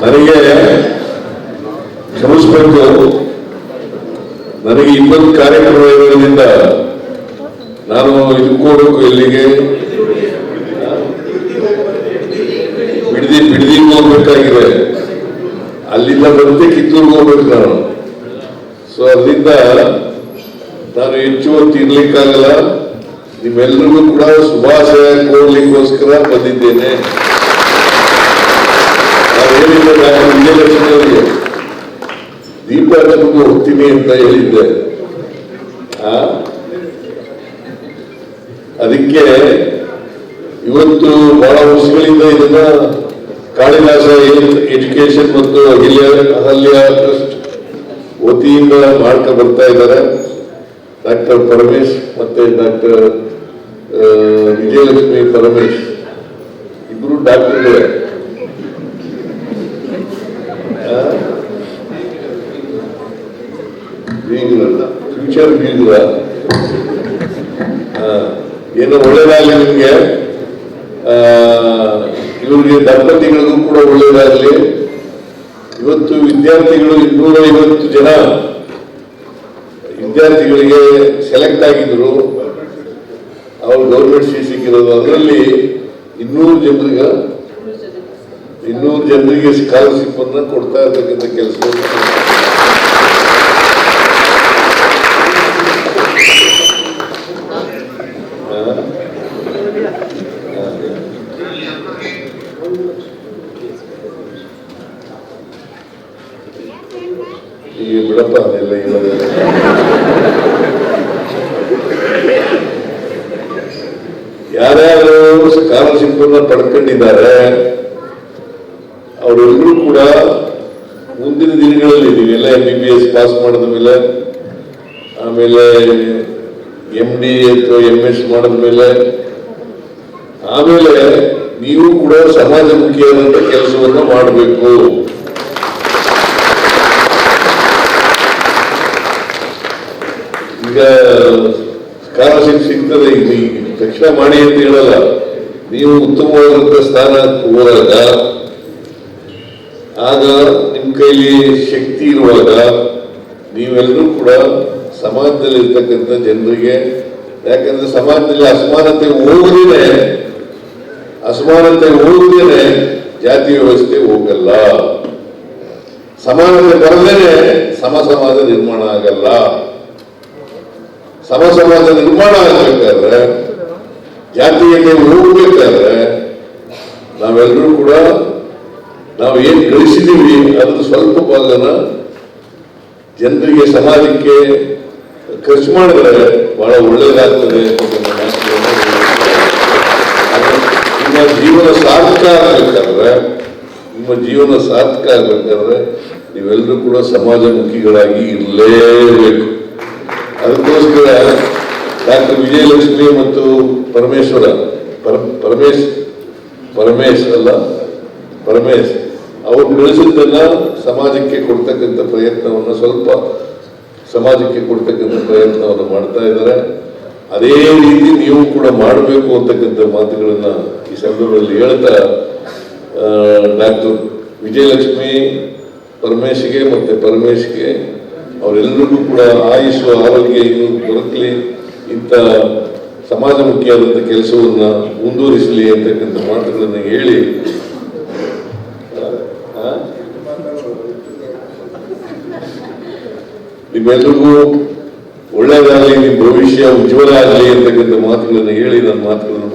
ನನಗೆ ಕ್ಷಮಿಸ್ಬೇಕು ನನಗೆ ಇಪ್ಪತ್ತು ಕಾರ್ಯಕ್ರಮ ಇರೋದ್ರಿಂದ ನಾನು ಇದ್ಕೋಬೇಕು ಎಲ್ಲಿಗೆ ಬಿಡದಿ ಬಿಡದಿ ಹೋಗ್ಬೇಕಾಗಿದೆ. ಅಲ್ಲಿಂದ ಮತ್ತೆ ಕಿತ್ತೂರ್ಗೆ ಹೋಗ್ಬೇಕು ನಾನು. ಸೊ ಅಲ್ಲಿಂದ ನಾನು ಹೆಚ್ಚು ಹೊತ್ತು ನಿಮ್ಮೆಲ್ಲರಿಗೂ ಕೂಡ ಶುಭಾಶಯ ಕೋರ್ಲಿಕ್ಕೋಸ್ಕರ ಬಂದಿದ್ದೇನೆ. ಹೇಳಿದ್ದೆ ನಾನು ವಿಜಯಲಕ್ಷ್ಮಿಯವರಿಗೆ ದೀಪ ಹಚ್ಚಿಕೊಂಡು ಹೋಗ್ತೀನಿ ಅಂತ ಹೇಳಿದ್ದೆ? ಅದಕ್ಕೆ ಇವತ್ತು ಬಹಳ ವರ್ಷಗಳಿಂದ ಇದನ್ನ ಕಾಳಿದಾಸ ಎಜುಕೇಶನ್ ಮತ್ತು ಅಹಿಲ್ಯ ಅಹಲ್ಯ ಟ್ರಸ್ಟ್ ವತಿಯಿಂದ ಮಾಡ್ತಾ ಬರ್ತಾ ಇದ್ದಾರೆ ಡಾಕ್ಟರ್ ಪರಮೇಶ್ ಮತ್ತೆ ಡಾಕ್ಟರ್ ವಿಜಯಲಕ್ಷ್ಮಿ ಪರಮೇಶ್ ಇಬ್ರು ಡಾಕ್ಟರ್ಗಳೇ ಬೀಗ್ರಲ್ಲ ಫ್ಯೂಚರ್ ಆ, ಏನೋ ಒಳ್ಳೇದಾಗಲಿ ನಿಮಗೆ. ಇವರಿಗೆ ಇವ್ರಿಗೆ ದಂಪತಿಗಳಿಗೂ ಕೂಡ ಒಳ್ಳೇದಾಗಲಿ. ಇವತ್ತು ವಿದ್ಯಾರ್ಥಿಗಳು ಇನ್ನೂರ ಐವತ್ತು ಜನ ವಿದ್ಯಾರ್ಥಿಗಳಿಗೆ ಸೆಲೆಕ್ಟ್ ಆಗಿದ್ರು. ಅವ್ರು ಗೌರ್ಮೆಂಟ್ ಸೀಟ್ ಸಿಕ್ಕಿರೋದು. ಅದರಲ್ಲಿ ಇನ್ನೂರು ಜನರಿಗೆ ಇನ್ನೂರು ಜನರಿಗೆ ಸ್ಕಾಲರ್ಶಿಪ್ ಅನ್ನ ಕೊಡ್ತಾ ಇರ್ತಕ್ಕಂಥ ಕೆಲಸ ಈಗ ಬಿಡಪ್ಪ ಅದೆಲ್ಲ. ಇರೋದಿಲ್ಲ ಯಾರ್ಯಾರು ಸ್ಕಾಲರ್ಶಿಪ್ ಪಡ್ಕೊಂಡಿದ್ದಾರೆ, ಅವರೆಲ್ಲರೂ ಕೂಡ ಮುಂದಿನ ದಿನಗಳಲ್ಲಿ ನೀವೆಲ್ಲ M B B S pass ಮಾಡಿದ ಮೇಲೆ, ಆಮೇಲೆ ಎಂ ಡಿ ಅಥವಾ ಎಂ ಎಸ್ ಮಾಡಿದ ಮೇಲೆ, ಆಮೇಲೆ ನೀವು ಕೂಡ ಸಮಾಜಮುಖಿಯಾದಂತ ಕೆಲಸವನ್ನ ಮಾಡಬೇಕು. ಸ್ಕಾಲರ್ಶಿಪ್ ಸಿಗ್ತದೆ ತಕ್ಷಣ ಮಾಡಿ ಅಂತ ಹೇಳಲ್ಲ. ನೀವು ಉತ್ತಮವಾದಂತ ಸ್ಥಾನ ಹೋದಾಗ ಆಗ ನಿಮ್ ಕೈಲಿ ಶಕ್ತಿ ಇರುವಾಗ ನೀವೆಲ್ಲರೂ ಕೂಡ ಸಮಾಜದಲ್ಲಿ ಇರ್ತಕ್ಕಂಥ ಜನರಿಗೆ, ಯಾಕಂದ್ರೆ ಸಮಾಜದಲ್ಲಿ ಅಸಮಾನತೆ ಹೋಗುದೇನೆ ಅಸಮಾನತೆ ಹೋಗುದೇನೆ ಜಾತಿ ವ್ಯವಸ್ಥೆ ಹೋಗಲ್ಲ. ಸಮಾನತೆ ಬರದೇನೆ ಸಮ ಸಮಾಜ ನಿರ್ಮಾಣ ಆಗಲ್ಲ. ಸಮ ಸಮಾಜ ನಿರ್ಮಾಣ ಆಗ್ಬೇಕಾದ್ರೆ ಜಾತೀಯತೆ ಹೋಗ್ಬೇಕಾದ್ರೆ ನಾವೆಲ್ಲರೂ ಕೂಡ ನಾವು ಏನ್ ಗಳಿಸಿದೀವಿ ಅದ್ರ ಸ್ವಲ್ಪ ಭಾಗನ ಜನರಿಗೆ ಸಮಾಜಕ್ಕೆ ಖರ್ಚು ಮಾಡಿದ್ರೆ ಬಹಳ ಒಳ್ಳೇದಾಗ್ತದೆ. ನಿಮ್ಮ ಜೀವನ ಸಾರ್ಥಕ ಆಗ್ಬೇಕಾದ್ರೆ, ನಿಮ್ಮ ಜೀವನ ಸಾರ್ಥಕ ಆಗ್ಬೇಕಾದ್ರೆ ನೀವೆಲ್ಲರೂ ಕೂಡ ಸಮಾಜಮುಖಿಗಳಾಗಿ ಇರಲೇಬೇಕು ಅದಕ್ಕೋಸ್ಕರ ಡಾಕ್ಟರ್ ವಿಜಯಲಕ್ಷ್ಮಿ ಮತ್ತು ಪರಮೇಶ್ವರ, ಪರ, ಪರಮೇಶ್ ಪರಮೇಶ್ ಅಲ್ಲ, ಪರಮೇಶ್, ಅವರು ಬೆಳೆಸಿದ್ದನ್ನ ಸಮಾಜಕ್ಕೆ ಕೊಡ್ತಕ್ಕಂಥ ಪ್ರಯತ್ನವನ್ನು ಸ್ವಲ್ಪ ಸಮಾಜಕ್ಕೆ ಕೊಡ್ತಕ್ಕಂಥ ಪ್ರಯತ್ನವನ್ನು ಮಾಡ್ತಾ ಇದ್ದಾರೆ. ಅದೇ ರೀತಿ ನೀವು ಕೂಡ ಮಾಡಬೇಕು ಅಂತಕ್ಕಂಥ ಮಾತುಗಳನ್ನ ಈ ಸಂದರ್ಭದಲ್ಲಿ ಹೇಳ್ತಾ ಡಾಕ್ಟರ್ ವಿಜಯಲಕ್ಷ್ಮಿ, ಪರಮೇಶ್ಗೆ ಮತ್ತೆ ಪರಮೇಶ್ಗೆ ಅವರೆಲ್ಲರಿಗೂ ಕೂಡ ಆಯುಷು ಆರೋಗ್ಯ ಇನ್ನು ದೊರಕಲಿ. ಇಂಥ ಸಮಾಜಮುಖಿಯಾದಂಥ ಕೆಲಸವನ್ನ ಮುಂದುವರಿಸಲಿ ಅಂತಕ್ಕಂಥ ಮಾತುಗಳನ್ನು ಹೇಳಿ? ನಿಮ್ಮೆಲ್ಲರಿಗೂ ಒಳ್ಳೆಯದಾಗಲಿ, ನಿಮ್ಮ ಭವಿಷ್ಯ ಉಜ್ವಲ ಆಗಲಿ ಅಂತಕ್ಕಂಥ ಮಾತುಗಳನ್ನು ಹೇಳಿ, ನನ್ನ ಮಾತುಗಳನ್ನು